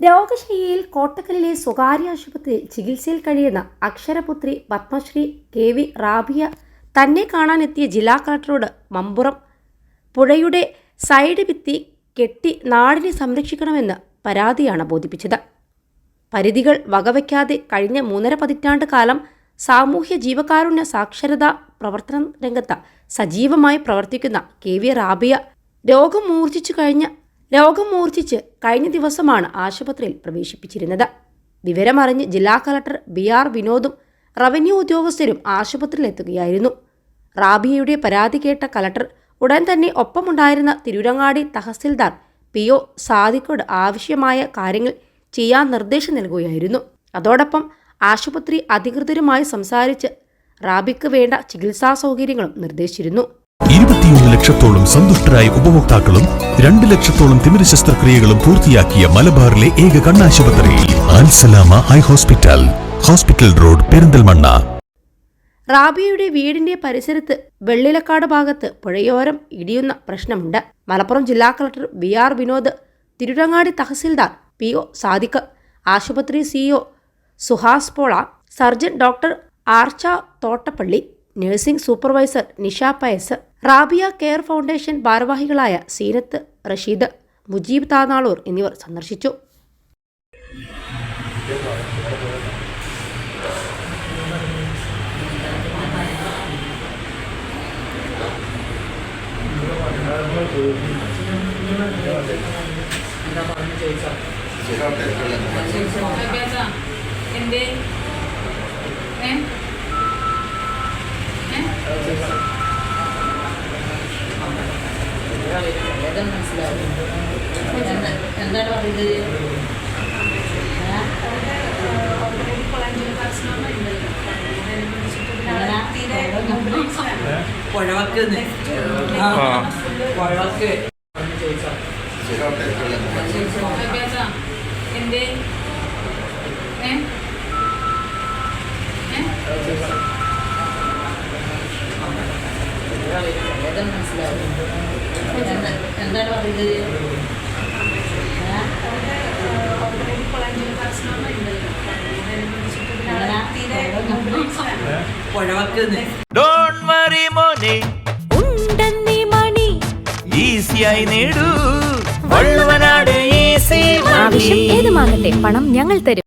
രോഗശയ്യയിൽ കോട്ടക്കലിലെ സ്വകാര്യ ആശുപത്രിയിൽ ചികിത്സയിൽ കഴിയുന്ന അക്ഷരപുത്രി പത്മശ്രീ കെ വി റാബിയ തന്നെ കാണാനെത്തിയ ജില്ലാ കളക്ടറോട് മമ്പുറം. പുഴയുടെ സൈഡ് ഭിത്തി കെട്ടി നാടിനെ സംരക്ഷിക്കണമെന്ന് പരാതിയാണ് ബോധിപ്പിച്ചത്. പരിധികൾ വകവയ്ക്കാതെ കഴിഞ്ഞ മൂന്നര പതിറ്റാണ്ട് കാലം സാമൂഹ്യ ജീവകാരുണ്യ സാക്ഷരതാ പ്രവർത്തന രംഗത്ത് സജീവമായി പ്രവർത്തിക്കുന്ന കെ വി റാബിയ രോഗം മൂർച്ഛിച്ചു കഴിഞ്ഞ രോഗം മൂർച്ഛിച്ച് കഴിഞ്ഞ ദിവസമാണ് ആശുപത്രിയിൽ പ്രവേശിപ്പിച്ചിരുന്നത്. വിവരമറിഞ്ഞ് ജില്ലാ കളക്ടർ ബി ആർ വിനോദും റവന്യൂ ഉദ്യോഗസ്ഥരും ആശുപത്രിയിലെത്തുകയായിരുന്നു. റാബിയയുടെ പരാതി കേട്ട കലക്ടർ ഉടൻ തന്നെ ഒപ്പമുണ്ടായിരുന്ന തിരൂരങ്ങാടി തഹസിൽദാർ പി ഒ സാദിക്കോട് ആവശ്യമായ കാര്യങ്ങൾ ചെയ്യാൻ നിർദ്ദേശം നൽകുകയായിരുന്നു. അതോടൊപ്പം ആശുപത്രി അധികൃതരുമായി സംസാരിച്ച് റാബിക്ക് വേണ്ട ചികിത്സാ സൗകര്യങ്ങളും നിർദ്ദേശിച്ചിരുന്നു. ഇരുപത്തിയൊന്ന് ലക്ഷത്തോളം സന്തുഷ്ടരായ ഉപഭോക്താക്കളും രണ്ട് ലക്ഷത്തോളം തിമിര ശസ്ത്രക്രിയകളും പൂർത്തിയാക്കിയ മലബാറിലെ ഏക കണ്ണാശുപത്രി Alsalama eye hospital hospital road Perinthalmanna. റാബിയയുടെ വീടിന്റെ പരിസരത്ത് വെള്ളിലക്കാട് ഭാഗത്ത് പുഴയോരം ഇടിയുന്ന പ്രശ്നമുണ്ട്. മലപ്പുറം ജില്ലാ collector B R Vinod Tirurangadi tahsildar P O Sadiq ആശുപത്രി CEO Suhas Pola surgeon doctor Archa Thottappally nursing supervisor Nisha Pius Rabiya care foundation ഭാരവാഹികളായ സീനത്ത് റഷീദ് മുജീബ് താനാളൂർ എന്നിവർ സന്ദർശിച്ചു. എന്തേ എന്താണ് പറയുന്നത് പുഴവക്ക് പുഴവക്ക്. കേട്ടാ എന്തേ? ഏ? ഏ? എന്താണ് പറയുന്നത് പുഴവക്ക് ഡോണ്ട് വറി മോനെ. ഉണ്ടെന്നി മണി. ഈസിയായി നേടൂ. വള്ളുവനാട് ഈസി ആവശ്യം ഏതുമാകട്ടെ പണം ഞങ്ങൾ തരും.